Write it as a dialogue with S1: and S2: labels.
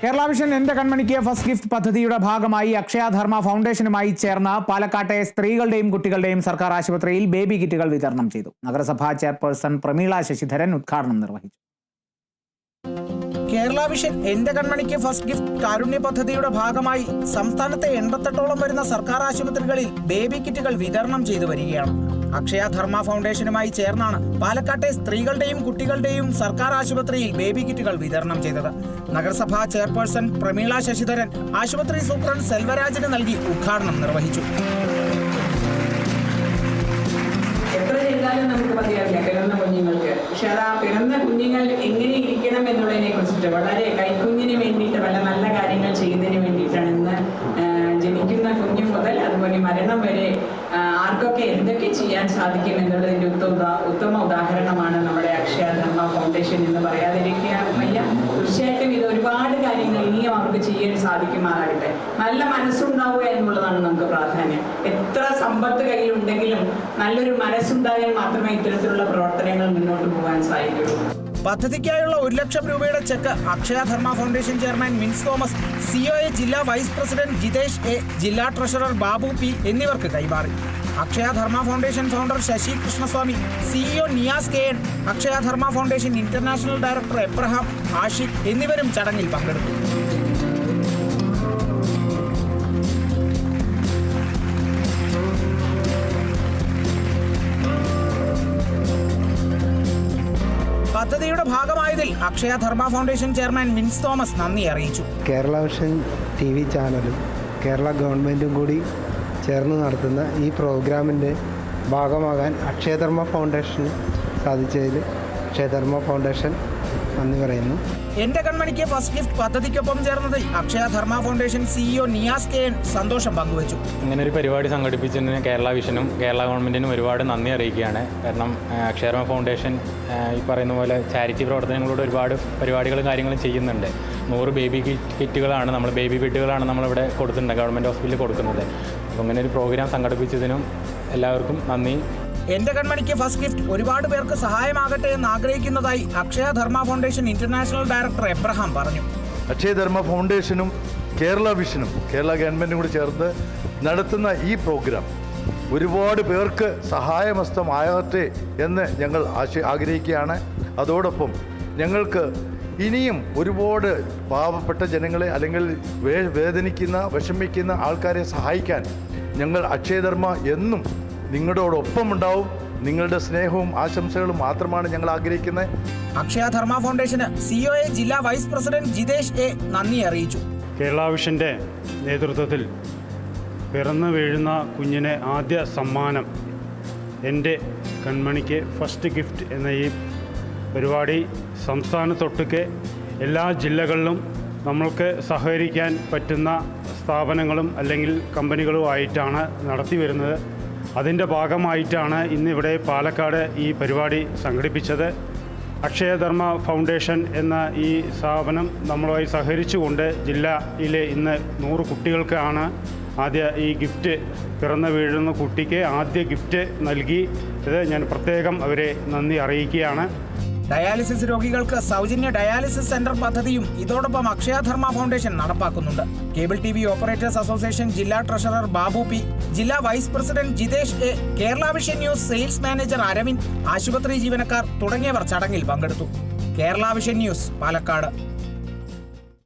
S1: Kerala vision എന്റെ കൺമണിക്ക് first gift പദ്ധതിയുടെ ഭാഗമായി അക്ഷയധർമ്മ ഫൗണ്ടേഷനുമായി ചേർന്ന പാലക്കാട്ടെ സ്ത്രീകളുടെയും കുട്ടികളുടെയും സർക്കാർ ആശുപത്രിയിൽ ബേബി കിറ്റുകൾ വിതരണം ചെയ്തു. നഗരസഭാ ചെയർപേഴ്സൺ പ്രമീള ശശിധരൻ ഉദ്ഘാടനം നിർവഹിച്ചു. കേരള വിഷൻ എന്റെ കൺമണിക്ക് ഫസ്റ്റ് ഗിഫ്റ്റ് കാരുണ്യ പദ്ധതിയുടെ ഭാഗമായി സംസ്ഥാനത്തെ എൺപത്തെട്ടോളം വരുന്ന സർക്കാർ ആശുപത്രികളിൽ ബേബി കിറ്റുകൾ വിതരണം ചെയ്തു വരികയാണ്. അക്ഷയ ധർമ്മ ഫൗണ്ടേഷനുമായി ചേർന്നാണ് പാലക്കാട്ടെ സ്ത്രീകളുടെയും കുട്ടികളുടെയും സർക്കാർ ആശുപത്രിയിൽ ബേബി കിറ്റുകൾ വിതരണം ചെയ്തത്. നഗരസഭാ ചെയർപേഴ്സൺ പ്രമീള ശശിധരൻ ആശുപത്രി സൂപ്രണ്ട് സെൽവരാജിന് നൽകി ഉദ്ഘാടനം നിർവഹിച്ചു.
S2: നമുക്ക് പക്ഷെ അത് ആ പിറന്ന കുഞ്ഞുങ്ങൾ എങ്ങനെ ഇരിക്കണം എന്നുള്ളതിനെ കുറിച്ചിട്ട് വളരെ കൈക്കുഞ്ഞിന് ചെയ്യാൻ സാധിക്കും എന്നുള്ളതിന്റെ ഉത്തമ ഉത്തമ ഉദാഹരണമാണ് നമ്മുടെ അക്ഷയ ധർമ്മ ഫൗണ്ടേഷൻ എന്ന് പറയാതിരിക്കാൻ വയ്യ തീർച്ചയായിട്ടും ഇത് ഒരുപാട് കാര്യങ്ങൾ ഇനിയും അവർക്ക് ചെയ്യാൻ സാധിക്കുമാറാകട്ടെ. നല്ല മനസ്സുണ്ടാവുക എന്നുള്ളതാണ് നമുക്ക് പ്രാധാന്യം. എത്ര സമ്പത്ത് കയ്യിലുണ്ടെങ്കിലും നല്ലൊരു മനസ്സുണ്ടായാൽ മാത്രമേ ഇത്തരത്തിലുള്ള പ്രവർത്തനങ്ങൾ മുന്നോട്ട് പോകാൻ സാധിക്കുള്ളൂ
S1: പദ്ധതിക്കായുള്ള ഒരു ലക്ഷം രൂപയുടെ cheque Akshaya Dharma foundation chairman Mins Thomas CO ജില്ലാ വൈസ് പ്രസിഡന്റ് ജിതേഷ് എ ജില്ലാ ട്രഷറർ ബാബു പി എന്നിവർക്ക് കൈമാറി. Akshaya Dharma foundation founder Sashi Krishnaswamy CEO Niyas K N Akshaya Dharma foundation international director Abraham Ashiq എന്നിവരും ചടങ്ങിൽ പങ്കെടുത്തു. പദ്ധതിയുടെ ഭാഗമായതിൽ Akshaya Dharma foundation chairman Mins Thomas നന്ദി അറിയിച്ചു.
S3: കേരള വിഷൻ ടി വി ചാനലും കേരള ഗവൺമെന്റും കൂടി ചേർന്ന് നടത്തുന്ന ഈ പ്രോഗ്രാമിന്റെ ഭാഗമാകാൻ അക്ഷയധർമ്മ ഫൗണ്ടേഷന് സാധിച്ചതിൽ അക്ഷയധർമ്മ ഫൗണ്ടേഷൻ നന്ദി പറയുന്നു.
S1: എന്റെ കൺമണിക്ക് ഫസ്റ്റ് ഗിഫ്റ്റ് പദ്ധതിക്കൊപ്പം ചേർന്നതിൽ Akshaya Dharma foundation CEO Niyas K N സന്തോഷം പങ്കുവച്ചു.
S4: ഇങ്ങനെ ഒരു പരിപാടി സംഘടിപ്പിച്ചതിന് കേരള വിഷനും കേരള ഗവൺമെന്റിനും ഒരുപാട് നന്ദി അറിയിക്കുകയാണ്. കാരണം അക്ഷയധർമ്മ ഫൗണ്ടേഷൻ ഈ പറയുന്ന പോലെ ചാരിറ്റി പ്രവർത്തനങ്ങളോട് ഒരുപാട് പരിപാടികളും കാര്യങ്ങളും ചെയ്യുന്നുണ്ട്. നൂറ് ബേബി കിറ്റ് കിറ്റുകളാണ് നമ്മൾ ബേബി ബെഡുകളാണ് നമ്മളിവിടെ കൊടുത്തിട്ടുണ്ട് ഗവൺമെന്റ് ഹോസ്പിറ്റലിൽ കൊടുക്കുന്നത്. അപ്പോൾ ഇങ്ങനെ ഒരു പ്രോഗ്രാം സംഘടിപ്പിച്ചതിനും എല്ലാവർക്കും നന്ദി.
S1: എന്റെ കൺമണിക്ക് ഫസ്റ്റ് ഗിഫ്റ്റ് ഒരുപാട് പേർക്ക് സഹായമാകട്ടെ എന്ന് ആഗ്രഹിക്കുന്നതായി Akshaya Dharma foundation international director Abraham പറഞ്ഞു.
S5: അക്ഷയ ധർമ്മ ഫൗണ്ടേഷനും കേരള വിഷനും കേരള ഗവൺമെന്റും കൂടി ചേർന്ന് നടത്തുന്ന ഈ പ്രോഗ്രാം ഒരുപാട് പേർക്ക് സഹായമസ്തമാകട്ടെ എന്ന് ഞങ്ങൾ ആശ ആഗ്രഹിക്കുകയാണ്. അതോടൊപ്പം ഞങ്ങൾക്ക് ഇനിയും ഒരുപാട് പാവപ്പെട്ട ജനങ്ങളെ അല്ലെങ്കിൽ വേ വേദനിക്കുന്ന വിഷമിക്കുന്ന ആൾക്കാരെ സഹായിക്കാൻ ഞങ്ങൾ അക്ഷയധർമ്മ എന്നും നിങ്ങളോടൊപ്പം ഉണ്ടാവും നിങ്ങളുടെ സ്നേഹവും ആശംസകളും മാത്രമാണ് ഞങ്ങൾ ആഗ്രഹിക്കുന്നത്.
S1: അക്ഷയ ധർമ്മ ഫൗണ്ടേഷന് എ ജില്ലാ വൈസ് പ്രസിഡന്റ് ജിതേഷ് എ നന്ദി അറിയിച്ചു.
S6: കേരള വിഷന്റെ നേതൃത്വത്തിൽ പിറന്നു വീഴുന്ന കുഞ്ഞിനെ ആദ്യ സമ്മാനം എന്റെ കൺമണിക്ക് ഫസ്റ്റ് ഗിഫ്റ്റ് എന്ന ഈ പരിപാടി സംസ്ഥാനത്തൊട്ടുക്കെ എല്ലാ ജില്ലകളിലും നമ്മൾക്ക് സഹകരിക്കാൻ പറ്റുന്ന സ്ഥാപനങ്ങളും അല്ലെങ്കിൽ കമ്പനികളുമായിട്ടാണ് നടത്തി വരുന്നത്. അതിന്റെ ഭാഗമായിട്ടാണ് ഇന്നിവിടെ പാലക്കാട് ഈ പരിപാടി സംഘടിപ്പിച്ചത്. അക്ഷയധർമ്മ ഫൗണ്ടേഷൻ എന്ന ഈ സ്ഥാപനം നമ്മളുമായി സഹകരിച്ചുകൊണ്ട് ജില്ലയിലെ ഇന്ന് നൂറ് കുട്ടികൾക്കാണ് ആദ്യ ഈ ഗിഫ്റ്റ് പിറന്നു വീഴുന്ന കുട്ടിക്ക് ആദ്യ ഗിഫ്റ്റ് നൽകി. ഇത് ഞാൻ പ്രത്യേകം അവരെ നന്ദി അറിയിക്കുകയാണ്.
S1: ഡയാലിസിസ് രോഗികൾക്ക് സൗജന്യ ഡയാലിസിസ് സെന്റർ പദ്ധതിയും ഇതോടൊപ്പം Akshayadharma foundation നടപ്പാക്കുന്നുണ്ട്. Cable T V operators association ജില്ലാ ട്രഷറർ ബാബു പി ജില്ലാ vice president Jithesh A Kerala vision news sales manager Aravind ആശുപത്രി ജീവനക്കാർ തുടങ്ങിയവർ ചടങ്ങിൽ പങ്കെടുത്തു. Kerala vision news Palakkad.